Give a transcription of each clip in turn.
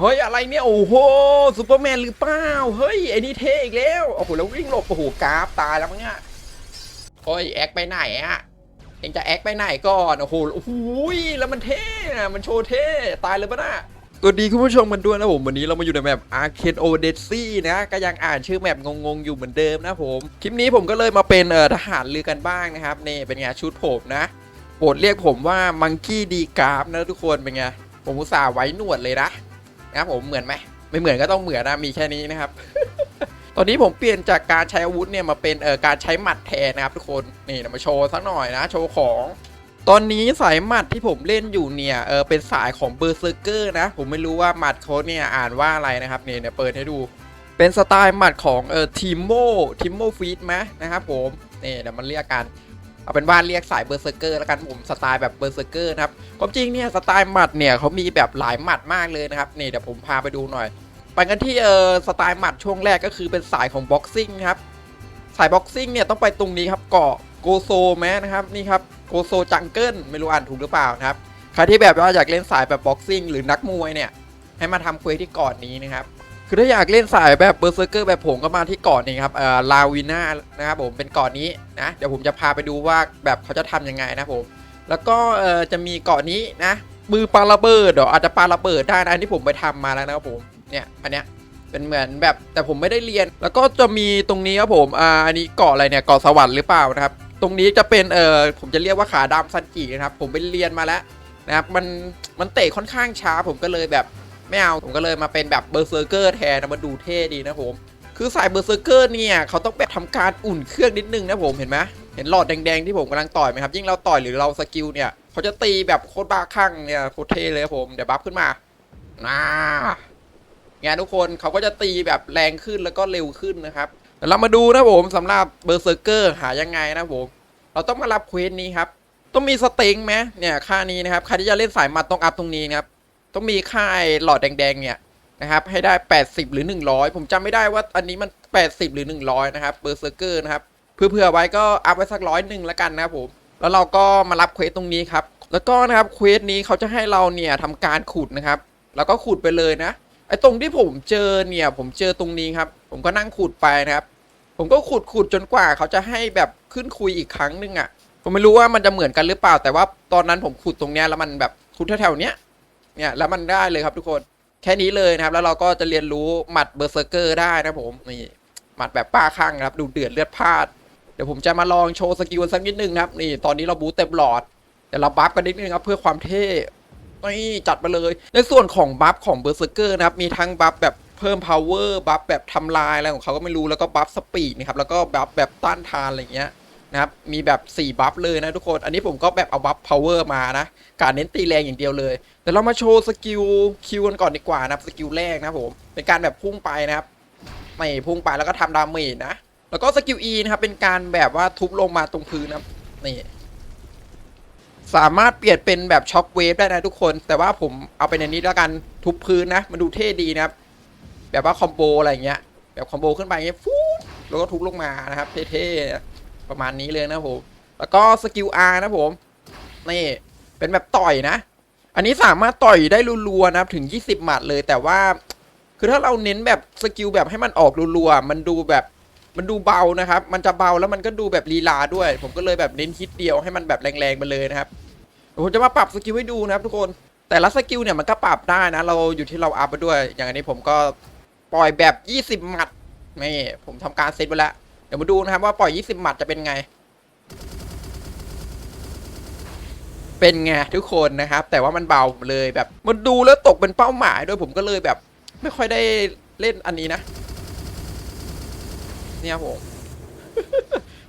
เฮ้ยอะไรเนี่ยโอ้โหซูเปอร์แมนหรือเปล่าเฮ้ยไอ้นี่เท่อีกแล้วโอ้โหแล้ววิ่งหลบโอ้โหกราฟตายแล้วมั้งเนี่ยโอ้ยแอคไปไหนอะเองจะแอคไปไหนก่อนโอ้โหโอ้โหแล้วมันเท่ะมันโชว์เท่ตายเลยปะน่ะสวัสดีคุณผู้ชมมันด้วยนะผมวันนี้เรามาอยู่ในแมป Arcane Odyssey นะก็ยังอ่านชื่อแมปงงๆอยู่เหมือนเดิมนะผมคลิปนี้ผมก็เลยมาเป็นเอ่อทหารเรือกันบ้างนะครับนี่เป็นไงชุดผมนะโปรดเรียกผมว่ามังกี้ดีกราฟนะทุกคนเป็นไงผมอุตส่าห์ไว้หนวดเลยนะ นะครับผมเหมือนไหมไม่เหมือนก็ต้องเหมือนนะมีแค่นี้นะครับ ตอนนี้ผมเปลี่ยนจากการใช้อาวุธเนี่ยมาเป็นเอ่อการใช้หมัดแทนนะครับทุกคนนี่เรามาโชว์สักหน่อยนะโชว์ของตอนนี้สายหมัดที่ผมเล่นอยู่เนี่ยเออเป็นสายของเบอร์เซอร์เกอร์นะ ผมไม่รู้ว่าหมัดเขาเนี่ยอ่านว่าอะไรนะครับเนี่ยเนี่ยเปิดให้ดู เป็นสไตล์หมัดของเออทีมโมทีมโมฟีดไหมนะครับผมนี่เดี๋ยวมันเรียกกัน เอาเป็นว่าเรียกสายเบอร์เซอร์เกอร์แล้วกันผมสไตล์แบบเบอร์เซอร์เกอร์นะครับความจริงเนี่ยสไตล์หมัดเนี่ยเขามีแบบหลายหมัดมากเลยนะครับนี่เดี๋ยวผมพาไปดูหน่อย ไปกันที่เออสไตล์หมัดช่วงแรกก็คือเป็นสายของบ็อกซิ่งครับสายบ็อกซิ่งเนี่ยต้องไปตรงนี้ครับเกาะโกโซแมนะครับนี่ครับโกโซจังเกิลไม่รู้อ่านถูกหรือเปล่านะครับใครที่แบบว่าอยากเล่นสายแบบบ็อกซิ่งหรือนักมวยเนี่ยให้มาทำเควสที่เก่อนนี้นะครับ คือถ้าอยากเล่นสายแบบเบอร์เซอร์เกอร์แบบผมก็มาที่เกาะนี้ครับเอ่อลาวิน่านะครับผมเป็นเกาะนี้นะเดี๋ยวผมจะพาไปดูว่าแบบเขาจะทำยังไงนะผมแล้วก็เอ่อจะมีเกาะนี้นะมือปาระเบิดเดี๋ยวอาจจะปาระเบิดได้นะที่ผมไปทำมาแล้วนะครับผมเนี่ยอันเนี้ยเป็นเหมือนแบบแต่ผมไม่ได้เรียน แล้วก็จะมีตรงนี้ครับผมอ่าอันนี้เกาะอะไรเนี่ยเกาะสวรรค์หรือเปล่านะครับ ตรงนี้จะเป็นเอ่อผมจะเรียกว่าขาดำซันจินะครับผมไปเรียนมาแล้วนะครับมันมันเตะค่อนข้างช้าผมก็เลยแบบ ไม่เอาผมก็เลยมาเป็นแบบเบอร์เซอร์เกอร์แทนนะมาดูเท่ดีนะผมคือสายเบอร์เซอร์เกอร์เนี่ยเขาต้องแบบทำการอุ่นเครื่องนิดนึงนะผมเห็นไหมเห็นหลอดแดงๆที่ผมกำลังต่อยไหมครับยิ่งเราต่อยหรือเราสกิลเนี่ยเขาจะตีแบบโคตรบ้าคลั่งเนี่ยโคตรเท่เลยครับผมเดี๋ยวบัฟขึ้นมาน่าไงทุกคนเขาก็จะตีแบบแรงขึ้นแล้วก็เร็วขึ้นนะครับเดี๋ยวเรามาดูนะผมสำหรับเบอร์เซอร์เกอร์หายังไงนะผมเราต้องมารับเควสนี้ครับต้องมีสเต็งไหมเนี่ยค่านี้นะครับใครที่จะเล่นสายมัดต้องอัพตรงนี้นะครับ ต้องมีค่าไอ้หลอดแดงๆเนี่ยนะครับให้ได้ 80 หรือ 100 ผมจำไม่ได้ว่าอันนี้มัน 80 หรือ 100 นะครับเบอร์เซอร์เกอร์นะครับเพื่อๆไว้ก็อัพไว้สักร้อยหนึ่งแล้วกันนะครับผมแล้วเราก็มารับเควสตรงนี้ครับแล้วก็นะครับเควสนี้เขาจะให้เราเนี่ยทำการขุดนะครับ แล้วก็ขุดไปเลยนะไอ้ตรงที่ผมเจอเนี่ยผมเจอตรงนี้ครับ ผมก็นั่งขุดไปนะครับ ผมก็ขุดขุดจนกว่าเขาจะให้แบบขึ้นคุยอีกครั้งหนึงอะ่ะผมไม่รู้ว่ามันจะเหมือนกันหรือเปล่า แต่ว่าตอนนั้นผมขุดตรงเนี้ยแล้วมันแบบขุดแถวๆเนี้ย เนี่ยแล้วมันได้เลยครับทุกคนแค่นี้เลยนะครับ แล้วเราก็จะเรียนรู้หมัดเบอร์เซอร์เกอร์ได้นะผมนี่หมัดแบบป้าข้างครับ ดูเดือดเลือดพลาด เดี๋ยวผมจะมาลองโชว์สกิลสักนิดนึงนะครับ นี่ตอนนี้เราบูเต็มหลอดเดี๋ยวเราบัฟกันนิดนึงครับเพื่อความเท่นี่จัดมาเลย ในส่วนของบัฟของเบอร์เซอร์เกอร์นะครับมีทั้งบัฟแบบเพิ่ม power บัฟแบบทำลายอะไรของเขาก็ไม่รู้แล้วก็บัฟสปีดนะครับแล้วก็บัฟแบบต้านทานอะไรอย่างเงี้ย นะครับ มีแบบ 4 บัฟเลยนะทุกคน อันนี้ผมก็แบบเอาบัฟ power มานะ การเน้นตีแรงอย่างเดียวเลยเดี๋ยวเรามาโชว์สกิลคิวกันก่อนดีกว่านะครับ สกิลแรกนะผม เป็นการแบบพุ่งไปนะครับไม่พุ่งไปแล้วก็ทำดาเมจนะ แล้วก็สกิล E นะครับ เป็นการแบบว่าทุบลงมาตรงพื้นนะนี่สามารถเปลี่ยนเป็นแบบช็อคเวฟได้นะทุกคน แต่ว่าผมเอาไปในนี้แล้วกันทุบพื้นนะ มันดูเท่ดีนะครับ แบบว่าคอมโบอะไรเงี้ย แบบคอมโบขึ้นไปเงี้ยฟูแล้วก็ทุบลงมานะครับ เท่ๆ ประมาณนี้เลยนะผม แล้วก็สกิล R นะผม นี่ เป็นแบบต่อยนะ อันนี้สามารถต่อยได้รัวๆนะครับถึง 20 หมัดเลยแต่ว่า คือถ้าเราเน้นแบบสกิลแบบให้มันออกรัวๆมันดูแบบมันดูเบานะครับ มันจะเบาแล้วมันก็ดูแบบลีลาด้วย ผมก็เลยแบบเน้นฮิตเดียวให้มันแบบแรงๆไปเลยนะครับผมจะมาปรับสกิลให้ดูนะครับทุกคน แต่ละสกิลเนี่ยมันก็ปรับได้นะ เราอยู่ที่เราอัพไปด้วย อย่างอันนี้ผมก็ปล่อยแบบ 20 หมัดนี่ผมทำการเซตไปแล้ว เดี๋ยวมาดูนะครับว่าปล่อย 20 หมัดจะเป็นไง เป็นไงทุกคนนะครับ แต่ว่ามันเบาเลยแบบ มันดูแล้วตกเป็นเป้าหมายด้วยผมก็เลยแบบ ไม่ค่อยได้เล่นอันนี้นะ เนี่ยผม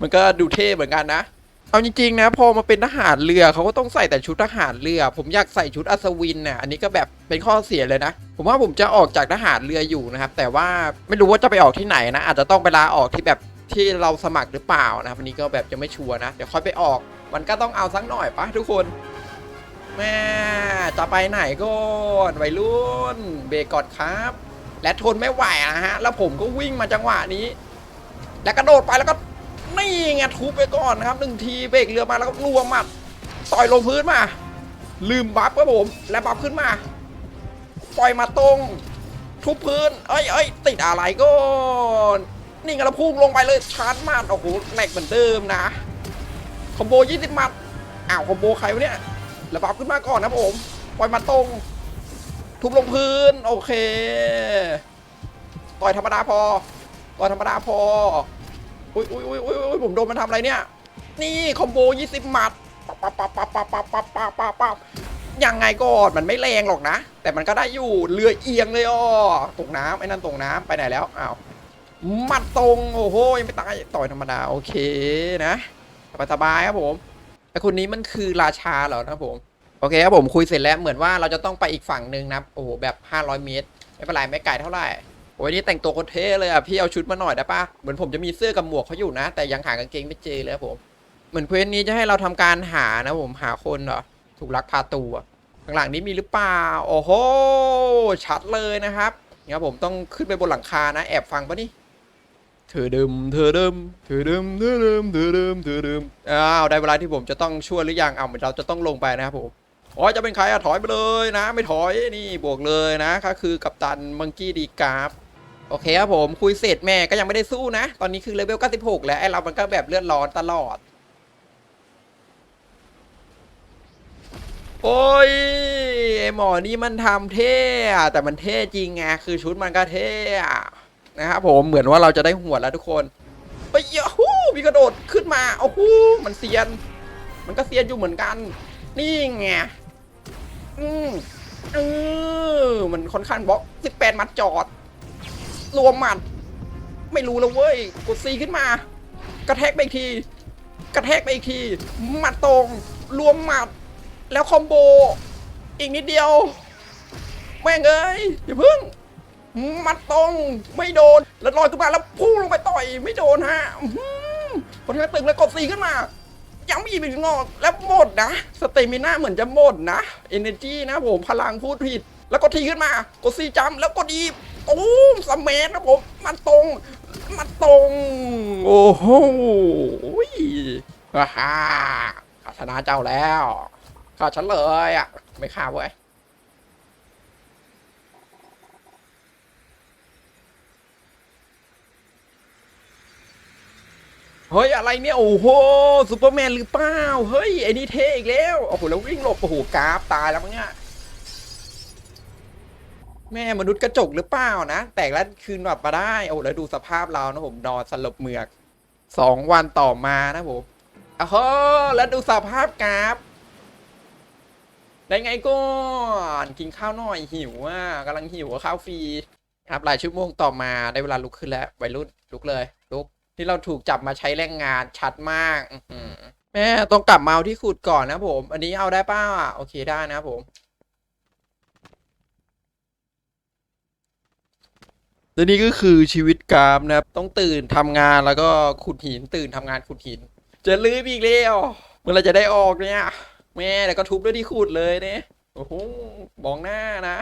มันก็ดูเท่เหมือนกันนะเอาจริงๆนะพอมาเป็นทหารเรือเขาก็ต้องใส่แต่ชุดทหารเรือ ผมอยากใส่ชุดอัศวินน่ะอันนี้ก็แบบเป็นข้อเสียเลยนะ ผมว่าผมจะออกจากทหารเรืออยู่นะครับ แต่ว่าไม่รู้ว่าจะไปออกที่ไหนนะ อาจจะต้องไปลาออกที่แบบ ที่เราสมัครหรือเปล่านะครับอันนี้ก็แบบจะไม่ชัวร์นะ เดี๋ยวค่อยไปออก มันก็ต้องเอาสักหน่อยปะทุกคนแม่จะไปไหนก่อนวัยรุ่น เบรกก่อนครับ และทนไม่ไหวนะฮะ แล้วผมก็วิ่งมาจังหวะนี้ แล้วกระโดดไปแล้วก็นี่ไงทุบไปก่อนนะครับหนึ่งทีเบรกเรือมาแล้วก็รวหมัดต่อยลงพื้นมา ลืมบัฟครับผม และบัฟขึ้นมา ปล่อยมาตรง ทุบพื้น เอ้ยเอ้ยติดอะไรก่อน นี่ไงเราพุ่งลงไปเลยชาร์จมาดโอ้โหแหลกเหมือนเดิมนะคอมโบ20หมัดอ้าวคอมโบใครวะเนี่ยระบับขึ้นมาก่อนนะผมปล่อยมาตรง ทุบลงพื้น โอเค ต่อยธรรมดาพอ ต่อยธรรมดาพอ อุ้ยอุ้ยอุ้ยอุ้ยอุ้ยผมโดนมันทำอะไรเนี่ย นี่คอมโบ20หมัดปั๊บปั๊บปั๊บปั๊บปั๊บปั๊บปั๊บปั๊บปั๊บปั๊บยังไงก่อนมันไม่แรงหรอกนะ แต่มันก็ได้อยู่เรือเอียงเลยอ้อตกน้ำไอ้นั่นตกน้ำไปไหนแล้วอ้าว มัดตรง โอ้โหยังไม่ตายต่อยธรรมดา โอเคนะสบายๆครับผมไอคนนี้มันคือราชาเหรอนะผมโอเคครับผมคุยเสร็จแล้วเหมือนว่าเราจะต้องไปอีกฝั่งหนึ่งนะโอ้โหแบบ 500 เมตร ไม่เป็นไรไม่ไกลเท่าไหร่โอ้ยนี่แต่งตัวโคตรเท่เลยอะพี่เอาชุดมาหน่อยได้ปะเหมือนผมจะมีเสื้อกับหมวกเขาอยู่นะ แต่ยังหากางเกงไม่เจอเลยครับผม เหมือนเควสนี้จะให้เราทำการหานะผมหาคนเหรอถูกลักพาตัวข้างหลังนี้มีหรือเปล่าโอ้โหชัดเลยนะครับงั้นผมต้องขึ้นไปบนหลังคานะ แอบฟังปะนี่ เธอเดิมเธอเดิมเธอเดิมเธอเดิมเธอเดิมเธอเดิมอ้าวได้เวลาที่ผมจะต้องช่วยหรือยังเอาเหมือนเราจะต้องลงไปนะครับผมอ๋อจะเป็นใครอะถอยไปเลยนะ ไม่ถอยนี่บวกเลยนะก็คือกัปตันมังกี้ดีกราฟโอเคครับผมคุยเสร็จแม่ก็ยังไม่ได้สู้นะ ตอนนี้คือเลเวล96แล้วไอ้เรามันก็แบบเลือดร้อนตลอด โอ้ยไอหมอนี่มันทำเท่แต่มันเท่จริงไงคือชุดมันก็เท่ นะครับผมเหมือนว่าเราจะได้หัวแล้วทุกคนไปเยาฮูมีกระโดดขึ้นมาโอ้โหมันเซียน มันก็เซียนอยู่เหมือนกัน นี่ไงอืมเออมันค่อนข้างบล็อก18มัดจอด รวมหมัด ไม่รู้แล้วเว้ย กดซีขึ้นมา กระแทกไปอีกที กระแทกไปอีกทีหมัดตรง รวมหมัด แล้วคอมโบ อีกนิดเดียว แม่งเอ้ยอย่าพึ่ง มัดตรงไม่โดน แล้วลอยขึ้นมาแล้วพุ่งลงไปต่อยไม่โดนฮะอื้อหือคนตึงแล้วกดสีขึ้นมายังไม่อีกหนึ่งงอกแล้วหมดนะ สเตมิน่าเหมือนจะหมดนะเอเนจีนะผมพลังพูดผิด แล้วกดทีขึ้นมา กดซีจำแล้วกดอีตูมสเมธนะผม มันตรง มันตรง โอ้โหฮ่าฮ่าข้าชนะเจ้าแล้วข้าฉันเลยอะ ไม่ฆ่าเว้ย เฮ้ยอะไรเนี่ย โอ้โหซูเปอร์แมนหรือเปล่า เฮ้ยไอ้นี่เท่อีกแล้ว โอ้โหแล้ววิ่งหลบ โอ้โหกราฟตายแล้วมั้งเนี่ยแม่มนุษย์กระจกหรือเปล่านะ แตกแล้วคืนแบบมาได้ โอ้โหแล้วดูสภาพเรานะผมนอนสลบเหมือกสองวันต่อมานะผมอ้าวแล้วดูสภาพกราฟได้ไงก่อนกินข้าวหน่อยหิวอะกำลังหิวข้าวฟรีครับหลายชั่วโมงต่อมาได้เวลาลุกขึ้นแล้ววัยรุ่นลุกเลยลุก ที่เราถูกจับมาใช้แรงงานชัดมากอแม่ต้องกลับมาเอาที่ขุดก่อนนะผม อันนี้เอาได้ป้าอะโอเคได้นะผมและนี่ก็คือชีวิตกรามนะครับ ต้องตื่นทำงานแล้วก็ขุดหิน ตื่นทำงานขุดหิน จะลื้ออีกแล้วเมื่อไรจะได้ออกเนี่ย แม่แต่ก็ทุบด้วยที่ขุดเลยเนี่ยโอ้โหมองหน้านะ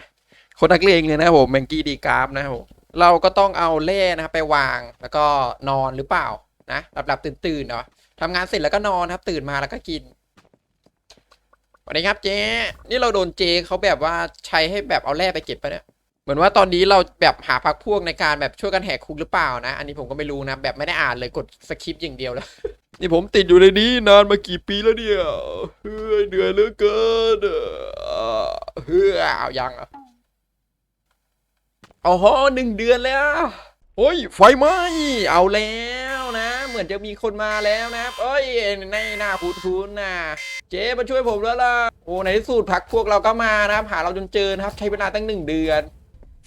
คนนักเลงเลยนะผมแมงกี้ดีกราฟนะผม เราก็ต้องเอาเล่นะครับไปวางแล้วก็นอนหรือเปล่านะหลับหลับตื่นตื่นๆเนาะทำงานเสร็จแล้วก็นอนครับ ตื่นมาแล้วก็กินสวัสดีครับเจ๊นี่เราโดนเจ๊เขาแบบว่าใช้ให้แบบเอาแร่ไปเก็บไปะเนี่ยเหมือนว่าตอนนี้เราแบบหาพักพวกในการแบบช่วยกันแหกคุกหรือเปล่านะ อันนี้ผมก็ไม่รู้นะ แบบไม่ได้อ่านเลยกดสคริปต์อย่างเดียวแล้วนี่ผมติดอยู่ในนี้นานมากี่ปีแล้วเนี่ยเฮ้ยเหนื่อยเหลือเกินเออเฮ้ยเอายังอะ โอ้โหหนึ่งเดือนแล้ว โอ้ย ไฟไหมเอาแล้วนะ เหมือนจะมีคนมาแล้วนะเอ้ย ในหน้าคุ้นๆนะเจ๊มาช่วยผมแล้วล่ะ โอ้ในที่สุดพักพวกเราก็มานะครับหาเราจนเจอนะครับ ใช้เวลาตั้งหนึ่งเดือน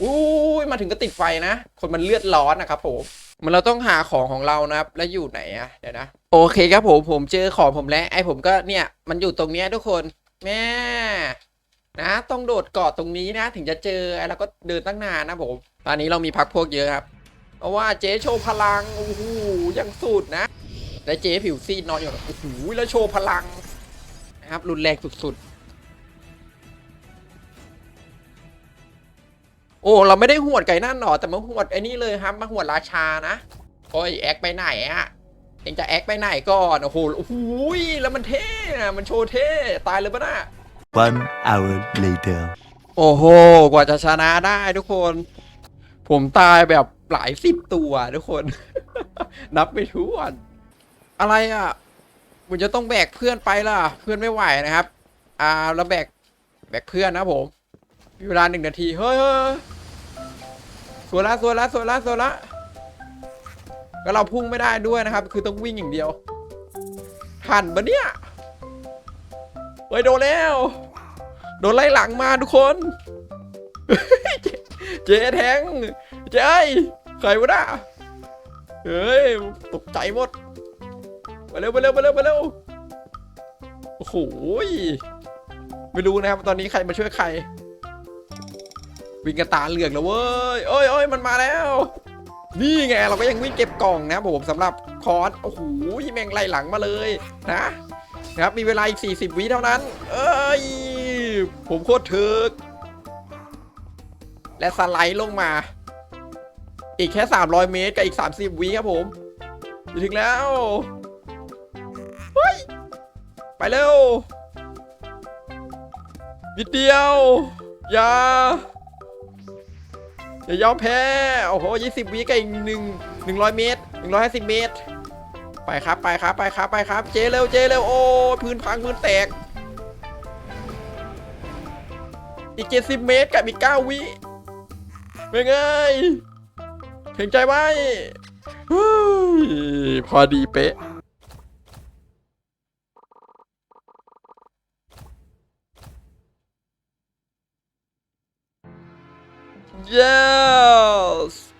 อุ้ยมาถึงก็ติดไฟนะ คนมันเลือดร้อนนะครับผมมันเราต้องหาของของเรานะครับ แล้วอยู่ไหนอะเดี๋ยวนะ โอเคครับผมผมเจอของผมแล้ว ไอ้ผมก็เนี่ย มันอยู่ตรงเนี้ยทุกคน แม่ นะ ต้องโดดเกาะตรงนี้นะ ถึงจะเจอไอ้เราก็เดินตั้งนานนะผม ตอนนี้เรามีพักพวกเยอะครับ เพราะว่าเจ๊โชว์พลัง โอ้โหยังสุดนะ และเจ๊ผิวซีดนอนอยู่โอ้โหแล้วโชว์พลังนะครับ รุนแรงสุดๆ โอ้ เราไม่ได้หวดไก่นั่นหรอ แต่มาหวดไอ้นี่เลยครับ มาหวดราชานะ โอ้ยแอคไปไหนอะเองจะแอคไปไหนก่อน โอ้โห โอ้โห แล้วมันเท่อะมันโชว์เท่ ตายเลยปะน่ะ One hour later. โอ้โห กว่าจะชนะได้ทุกคน ผมตายแบบหลายสิบตัวทุกคน นับไม่ถ้วน อะไรอะผมจะต้องแบกเพื่อนไปล่ะ เพื่อนไม่ไหวนะครับ อ่าแล้วแบกแบกเพื่อนนะผมมีเวลาหนึ่งนาที เฮ้ยเฮ้ยสวยละสวยละสวยละสวยละก็เราพุ่งไม่ได้ด้วยนะครับ คือต้องวิ่งอย่างเดียวหันปะเนี่ย ฮ้ยโดนแล้ว โดนไล่หลังมาทุกคน เจ๊แทงเจ๊ใครวะน่ะเฮ้ยตกใจหมดไปเร็วไปเร็วไปเร็วไปเร็วโอ้โหไม่รู้นะครับตอนนี้ใครมาช่วยใคร วิ่งกันตาเหลือกแล้วเว้ยเอ้ยเอ้ยมันมาแล้ว นี่ไงเราก็ยังวิ่งเก็บกล่องนะผมสำหรับคอร์สโอ้โหแม่งไล่หลังมาเลยนะ นะครับมีเวลาอีก 40 วิเท่านั้น เอ้ย ผมโคตรถึก และสไลด์ลงมา อีกแค่ 300 เมตรกับอีก 30 วิครับผมจะถึงแล้วเฮ้ยไปเร็วนิดเดียว อย่า อย่ายอมแพ้ โอ้โห20วิกับอีกหนึ่ง100เมตร150เมตร ไปครับ ไปครับ ไปครับ ไปครับ เจเร็ว เจเร็ว โอ้ ยพื้นพังพื้นแตก อีกเจ็ดสิบเมตรกับอีกเก้าวิเป็นไงเพ่งใจไว้เฮ้ยพอดีเป๊ะ yes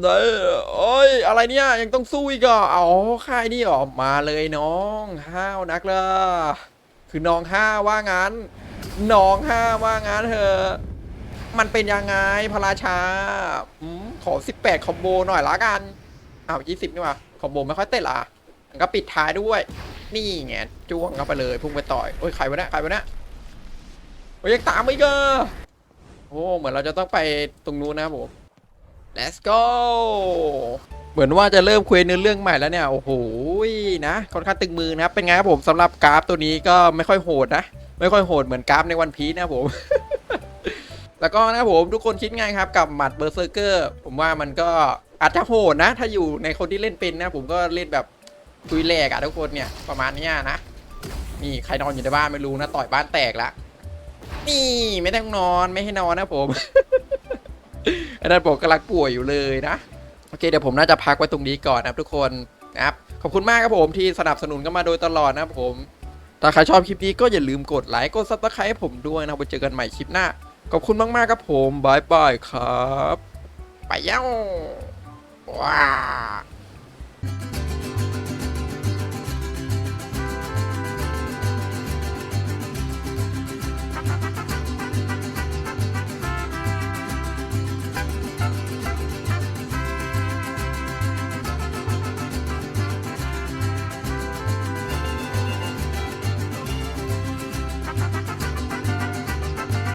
เด้อโอ้ยอะไรเนี่ยยังต้องสู้อีกเหรออ๋อค่ายนี่เหรอมาเลยน้องห้าวนักละคือน้องห้าว่างั้นน้องห้าว่างั้นเถอะมันเป็นยังไงพระราชาอมขอ 18 คอมโบหน่อยละกันอ้าว20 นี่ว่าคอมโบไม่ค่อยเต้นละมันก็ปิดท้ายด้วย นี่ไงจ้วงเข้าไปเลยพุ่งไปต่อยโอ้ยใครวะเนี่ยใครวะเนี่ยโอ้ยยังตามอีกเหรอโอ้เหมือนเราจะต้องไปตรงนู้นนะผม let's go เหมือนว่าจะเริ่มคุยเนื้อเรื่องใหม่แล้วเนี่ย โอ้โหนะค่อนข้างตึงมือนะครับ เป็นไงครับผมสำหรับกราฟตัวนี้ก็ไม่ค่อยโหดนะ ไม่ค่อยโหดเหมือนกราฟในวันพีชนะผม แล้วก็นะครับผมทุกคนคิดไงครับกับหมัดเบอร์เซอร์เกอร์ผมว่ามันก็อาจจะโหดนะ ถ้าอยู่ในคนที่เล่นเป็นนะ ผมก็เล่นแบบคุยแหลกอะทุกคนเนี่ยประมาณนี้นะ นี่ใครนอนอยู่ในบ้านไม่รู้นะ ต่อยบ้านแตกละนี่ไม่ต้องนอนไม่ให้นอนนะผม อันนั้นผมกำลังป่วยอยู่เลยนะ โอเคเดี๋ยวผมน่าจะพักไว้ตรงนี้ก่อนนะครับทุกคนนะครับขอบคุณมากครับผมที่สนับสนุนกันมาโดยตลอดนะครับผมถ้าใครชอบคลิปนี้ก็อย่าลืมกดไลค์กดซับสไครต์ให้ผมด้วยนะครับไว้เจอกันใหม่คลิปหน้า ขอบคุณมากๆครับผมบายบายครับ ไปย้าว้า